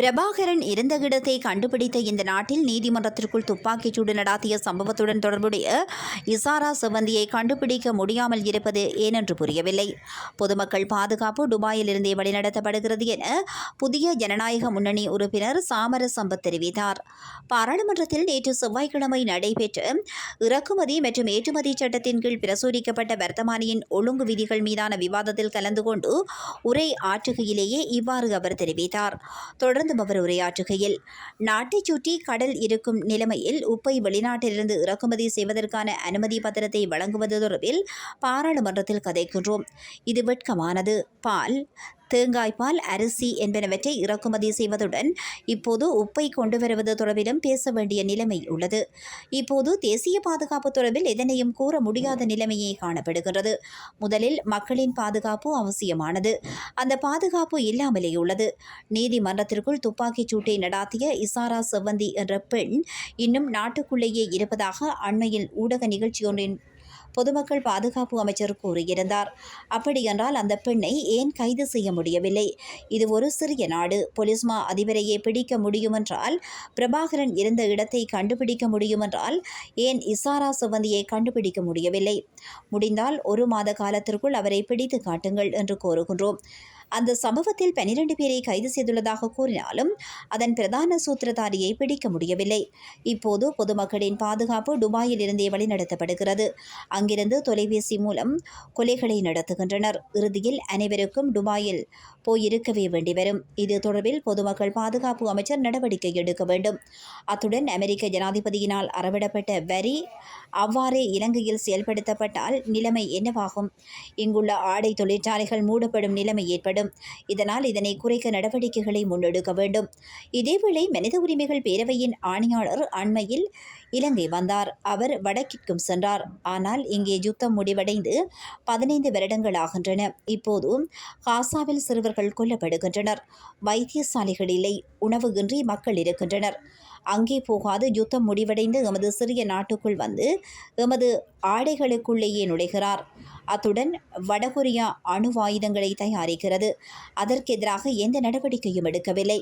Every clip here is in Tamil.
பிரபாகரன் இருந்த இடத்தை கண்டுபிடித்த இந்த நாட்டில் நீதிமன்றத்திற்குள் துப்பாக்கிச்சூடு நடாத்திய சம்பவத்துடன் தொடர்புடைய இசாரா சிவந்தியை கண்டுபிடிக்க முடியாமல் இருப்பது ஏனென்று புரியவில்லை. பொதுமக்கள் பாதுகாப்பு துபாயில் இருந்தே வழிநடத்தப்படுகிறது என புதிய ஜனநாயக முன்னணி உறுப்பினர் சாமர சம்பத் தெரிவித்தார். பாராளுமன்றத்தில் நேற்று செவ்வாய்க்கிழமை நடைபெற்ற இறக்குமதி மற்றும் ஏற்றுமதி சட்டத்தின் கீழ் பிரசுரிக்கப்பட்ட வர்த்தமானியின் ஒழுங்கு விதிகள் மீதான விவாதத்தில் கலந்து கொண்டு உரை ஆற்றுகையிலேயே இவ்வாறு அவர் தெரிவித்தார். தொடர்ந்து அவர் உரையாற்றுகையில் நாட்டைச் சுற்றி கடல் இருக்கும் நிலைமையில் உப்பை வெளிநாட்டிலிருந்து இறக்குமதி செய்வதற்கான அனுமதி பத்திரத்தை வழங்குவது தொடர்பில் பாராளுமன்றத்தில் கதைக்கின்றோம். இது வெட்கமானது. பால் தேங்காய் பால் அரிசி என்பனவற்றை இறக்குமதி செய்வதுடன் இப்போது உப்பை கொண்டு வருவது தொடர்பிலும் பேச வேண்டிய நிலைமை உள்ளது. இப்போது தேசிய பாதுகாப்பு தொடர்பில் எதனையும் கூற முடியாத நிலைமையே காணப்படுகிறது முதலில் மக்களின் பாதுகாப்பு அவசியமானது. அந்த பாதுகாப்பு இல்லாமலே உள்ளது. நீதிமன்றத்திற்குள் துப்பாக்கிச் சூட்டை நடாத்திய இசாரா செவ்வந்தி என்ற பெண் இன்னும் நாட்டுக்குள்ளேயே இருப்பதாக அண்மையில் ஊடக நிகழ்ச்சியொன்றின் பொதுமக்கள் பாதுகாப்பு அமைச்சர் கூறியிருந்தார். அப்படியென்றால் அந்த பெண்ணை ஏன் கைது செய்ய முடியவில்லை? இது ஒரு சிறிய நாடு. பொலிஸ்மா அதிபரையே பிடிக்க முடியுமென்றால் பிரபாகரன் இருந்த இடத்தை கண்டுபிடிக்க முடியுமென்றால் ஏன் இசாரா சுவந்தியை கண்டுபிடிக்க முடியவில்லை? முடிந்தால் ஒரு மாத காலத்திற்குள் அவரை பிடித்து காட்டுங்கள் என்று கோருகின்றோம். அந்த சம்பவத்தில் பனிரெண்டு பேரை கைது செய்துள்ளதாக கூறினாலும் அதன் பிரதான சூத்திரதாரியை பிடிக்க முடியவில்லை. இப்போது பொதுமக்களின் பாதுகாப்பு துபாயில் இருந்தே வழிநடத்தப்படுகிறது. அங்கிருந்து தொலைபேசி மூலம் கொலைகளை நடத்துகின்றனர். இறுதியில் அனைவருக்கும் துபாயில் போயிருக்கவே வேண்டி வரும். இது தொடர்பில் பொதுமக்கள் பாதுகாப்பு அமைச்சர் நடவடிக்கை எடுக்க வேண்டும். அத்துடன் அமெரிக்க ஜனாதிபதியினால் அறவிடப்பட்ட வரி அவ்வாறே இலங்கையில் செயல்படுத்தப்பட்டால் நிலைமை என்னவாகும்? இங்குள்ள ஆடை தொழிற்சாலைகள் மூடப்படும் நிலைமை ஏற்படும்? இதனால் இதனை குறைக்க நடவடிக்கைகளை முன்னெடுக்க வேண்டும். இதேவேளை மனித உரிமைகள் பேரவையின் ஆணையாளர் அண்மையில் இலங்கை வந்தார். அவர் வடக்கிற்கும் சென்றார். ஆனால் இங்கே யுத்தம் முடிவடைந்து பதினைந்து வருடங்கள் ஆகின்றன. இப்போது காசாவில் சிறுவர்கள் கொல்லப்படுகின்றனர். வைத்தியசாலைகள் இல்லை. உணவு இன்றி மக்கள் இருக்கின்றனர். அங்கே போகாது. யுத்தம் முடிவடைந்து எமது சிறிய நாட்டுக்குள் வந்து எமது ஆடைகளுக்குள்ளேயே நுழைகிறார். அத்துடன் வடகொரியா அணு ஆயுதங்களை தயாரிக்கிறது. அதற்கெதிராக எந்த நடவடிக்கையும் எடுக்கவில்லை.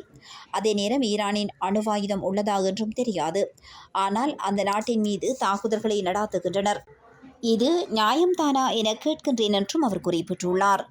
அதே நேரம் ஈரானின் அணுவாயுதம் உள்ளதா என்றும் தெரியாது. ஆனால் அந்த நாட்டின் மீது தாக்குதல்களை நடாத்துகின்றனர். இது நியாயம்தானா என கேட்கின்றேன் என்றும் அவர் குறிப்பிட்டுள்ளார்.